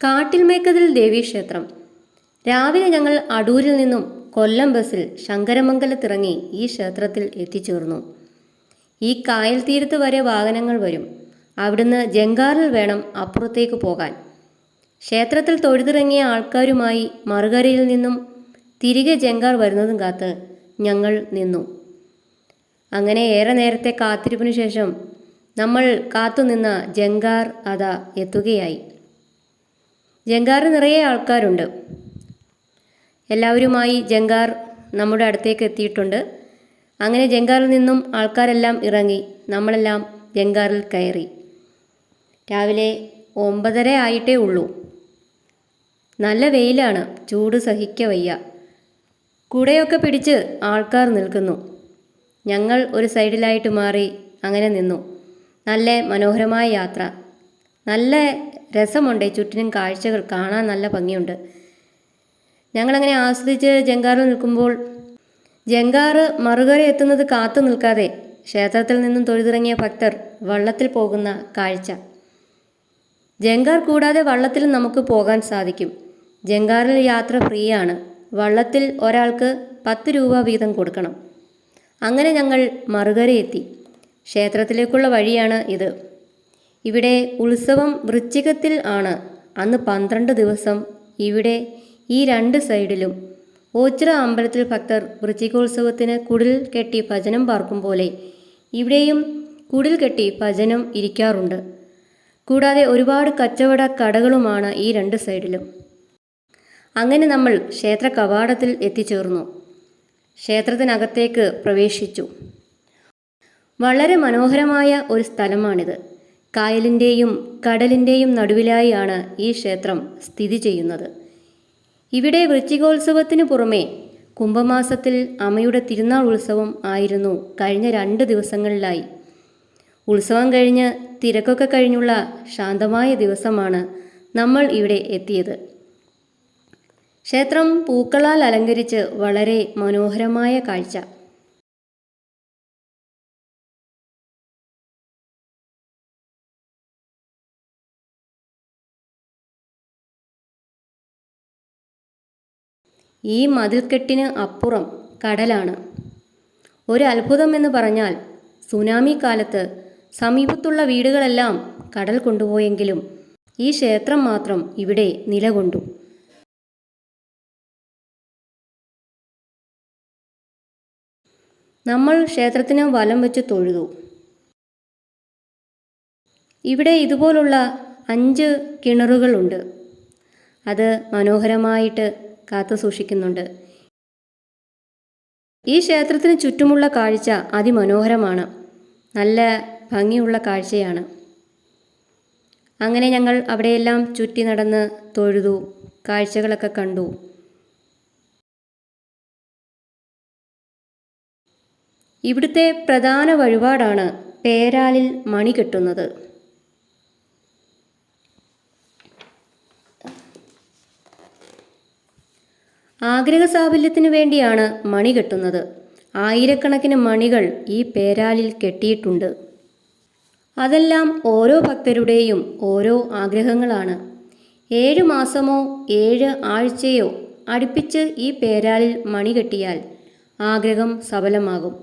കാട്ടിൽമേക്കതിൽ ദേവീക്ഷേത്രം. രാവിലെ ഞങ്ങൾ അടൂരിൽ നിന്നും കൊല്ലം ബസ്സിൽ ശങ്കരമംഗലത്തിറങ്ങി ഈ ക്ഷേത്രത്തിൽ എത്തിച്ചേർന്നു. ഈ കായൽ തീരത്ത് വരെ വാഹനങ്ങൾ വരും. അവിടുന്ന് ജങ്കാറിൽ വേണം അപ്പുറത്തേക്ക് പോകാൻ. ക്ഷേത്രത്തിൽ തൊഴുതിറങ്ങിയ ആൾക്കാരുമായി മറുകരയിൽ നിന്നും തിരികെ ജങ്കാർ വരുന്നതും കാത്ത് ഞങ്ങൾ നിന്നു. അങ്ങനെ ഏറെ നേരത്തെ കാത്തിരിപ്പിനു ശേഷം നമ്മൾ കാത്തുനിന്ന ജങ്കാർ അതാ എത്തുകയായി. ജങ്കാർ നിറയെ ആൾക്കാരുണ്ട്. എല്ലാവരുമായി ജങ്കാർ നമ്മുടെ അടുത്തേക്ക് എത്തിയിട്ടുണ്ട്. അങ്ങനെ ജങ്കാറിൽ നിന്നും ആൾക്കാരെല്ലാം ഇറങ്ങി നമ്മളെല്ലാം ജങ്കാറിൽ കയറി. രാവിലെ ഒമ്പതര ആയിട്ടേ ഉള്ളൂ. നല്ല വെയിലാണ് ചൂട് സഹിക്ക വയ്യ. കുടയൊക്കെ പിടിച്ച് ആൾക്കാർ നിൽക്കുന്നു. ഞങ്ങൾ ഒരു സൈഡിലായിട്ട് മാറി അങ്ങനെ നിന്നു. നല്ല മനോഹരമായ യാത്ര. നല്ല രസമുണ്ട് ചുറ്റിനും കാഴ്ചകൾ കാണാൻ നല്ല ഭംഗിയുണ്ട്. ഞങ്ങളങ്ങനെ ആസ്വദിച്ച് ജങ്കാറിൽ നിൽക്കുമ്പോൾ ജങ്കാറ് മറുകര എത്തുന്നത് കാത്തു നിൽക്കാതെ ക്ഷേത്രത്തിൽ നിന്നും തൊഴുതിറങ്ങിയ ഭക്തർ വള്ളത്തിൽ പോകുന്ന കാഴ്ച. ജങ്കാർ കൂടാതെ വള്ളത്തിൽ നമുക്ക് പോകാൻ സാധിക്കും. ജങ്കാറിൽ യാത്ര ഫ്രീ ആണ് വള്ളത്തിൽ ഒരാൾക്ക് പത്ത് രൂപ വീതം കൊടുക്കണം. അങ്ങനെ ഞങ്ങൾ മറുകര എത്തി. ക്ഷേത്രത്തിലേക്കുള്ള വഴിയാണ് ഇത്. ഇവിടെ ഉത്സവം വൃശ്ചികത്തിൽ ആണ്. അന്ന് പന്ത്രണ്ട് ദിവസം ഇവിടെ ഈ രണ്ട് സൈഡിലും ഓച്ചിറ അമ്പലത്തിൽ ഭക്തർ വൃശ്ചികോത്സവത്തിന് കുടിൽ കെട്ടി ഭജനം പാർക്കും പോലെ ഇവിടെയും കുടിൽ കെട്ടി ഭജനം ഇരിക്കാറുണ്ട്. കൂടാതെ ഒരുപാട് കച്ചവട കടകളുമാണ് ഈ രണ്ട് സൈഡിലും. അങ്ങനെ നമ്മൾ ക്ഷേത്ര കവാടത്തിൽ എത്തിച്ചേർന്നു. ക്ഷേത്രത്തിനകത്തേക്ക് പ്രവേശിച്ചു. വളരെ മനോഹരമായ ഒരു സ്ഥലമാണിത്. കായലിന്റെയും കടലിന്റെയും നടുവിലായാണ് ഈ ക്ഷേത്രം സ്ഥിതി ചെയ്യുന്നത്. ഇവിടെ വൃശ്ചികോത്സവത്തിനു പുറമെ കുംഭമാസത്തിൽ അമ്മയുടെ തിരുനാൾ ഉത്സവം ആയിരുന്നു കഴിഞ്ഞ രണ്ട് ദിവസങ്ങളിലായി. ഉത്സവം കഴിഞ്ഞ് തിരക്കൊക്കെ കഴിഞ്ഞുള്ള ശാന്തമായ ദിവസമാണ് നമ്മൾ ഇവിടെ എത്തിയത്. ക്ഷേത്രം പൂക്കളാൽ അലങ്കരിച്ച് വളരെ മനോഹരമായ കാഴ്ച. ഈ മതിൽക്കെട്ടിന് അപ്പുറം കടലാണ്. ഒരു അത്ഭുതം എന്ന് പറഞ്ഞാൽ സുനാമി കാലത്ത് സമീപത്തുള്ള വീടുകളെല്ലാം കടൽ കൊണ്ടുപോയെങ്കിലും ഈ ക്ഷേത്രം മാത്രം ഇവിടെ നിലകൊണ്ടു. നമ്മൾ ക്ഷേത്രത്തിന് വലം വെച്ച് തൊഴുതു. ഇവിടെ ഇതുപോലുള്ള അഞ്ച് കിണറുകളുണ്ട്. അത് മനോഹരമായിട്ട് കാത്തു സൂക്ഷിക്കുന്നുണ്ട്. ഈ ക്ഷേത്രത്തിന് ചുറ്റുമുള്ള കാഴ്ച അതിമനോഹരമാണ്. നല്ല ഭംഗിയുള്ള കാഴ്ചയാണ്. അങ്ങനെ ഞങ്ങൾ അവിടെയെല്ലാം ചുറ്റി നടന്ന് തൊഴുതു കാഴ്ചകളൊക്കെ കണ്ടു. ഇവിടുത്തെ പ്രധാന വഴിപാടാണ് പേരാലിൽ മണി കെട്ടുന്നത്. ആഗ്രഹ സാഫല്യത്തിനു വേണ്ടിയാണ് മണി കെട്ടുന്നത്. ആയിരക്കണക്കിന് മണികൾ ഈ പേരാലിൽ കെട്ടിയിട്ടുണ്ട്. അതെല്ലാം ഓരോ ഭക്തരുടെയും ഓരോ ആഗ്രഹങ്ങളാണ്. ഏഴ് മാസമോ ഏഴ് ആഴ്ചയോ അടുപ്പിച്ച് ഈ പേരാലിൽ മണി കെട്ടിയാൽ ആഗ്രഹം സഫലമാകും.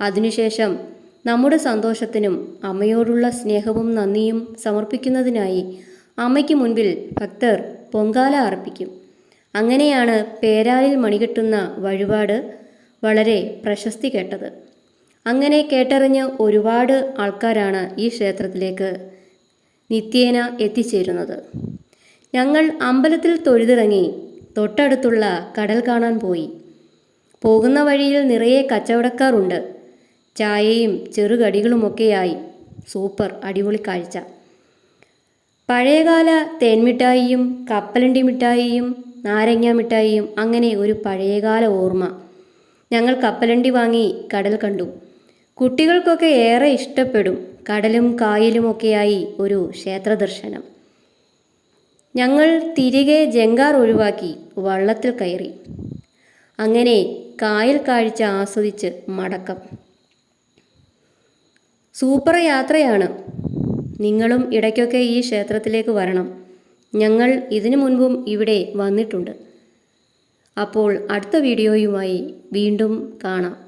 അതിനുശേഷം നമ്മുടെ സന്തോഷത്തിനും അമ്മയോടുള്ള സ്നേഹവും നന്ദിയും സമർപ്പിക്കുന്നതിനായി അമ്മയ്ക്ക് മുൻപിൽ ഭക്തർ പൊങ്കാല അർപ്പിക്കും. അങ്ങനെയാണ് പേരാലിൽ മണികെട്ടുന്ന വഴിപാട് വളരെ പ്രശസ്തി കേട്ടത്. അങ്ങനെ കേട്ടറിഞ്ഞ് ഒരുപാട് ആൾക്കാരാണ് ഈ ക്ഷേത്രത്തിലേക്ക് നിത്യേന എത്തിച്ചേരുന്നത്. ഞങ്ങൾ അമ്പലത്തിൽ തൊഴുതിറങ്ങി തൊട്ടടുത്തുള്ള കടൽ കാണാൻ പോയി. പോകുന്ന വഴിയിൽ നിറയെ കച്ചവടക്കാറുണ്ട് ചായയും ചെറുകടികളുമൊക്കെയായി. സൂപ്പർ അടിപൊളി കാഴ്ച. പഴയകാല തേൻമിഠായിയും കപ്പലണ്ടി മിഠായിയും നാരങ്ങ മിഠായിയും അങ്ങനെ ഒരു പഴയകാല ഓർമ്മ. ഞങ്ങൾ കപ്പലണ്ടി വാങ്ങി കടൽ കണ്ടു. കുട്ടികൾക്കൊക്കെ ഏറെ ഇഷ്ടപ്പെടും കടലും കായലുമൊക്കെയായി ഒരു ക്ഷേത്ര ദർശനം ഞങ്ങൾ തിരികെ ജങ്കാർ ഒഴിവാക്കി വള്ളത്തിൽ കയറി. അങ്ങനെ കായൽ കാഴ്ച ആസ്വദിച്ച് മടക്കം. സൂപ്പർ യാത്രയാണ്. നിങ്ങളും ഇടയ്ക്കൊക്കെ ഈ ക്ഷേത്രത്തിലേക്ക് വരണം. ഞങ്ങൾ ഇതിനു മുൻപും ഇവിടെ വന്നിട്ടുണ്ട്. അപ്പോൾ അടുത്ത വീഡിയോയുമായി വീണ്ടും കാണാം.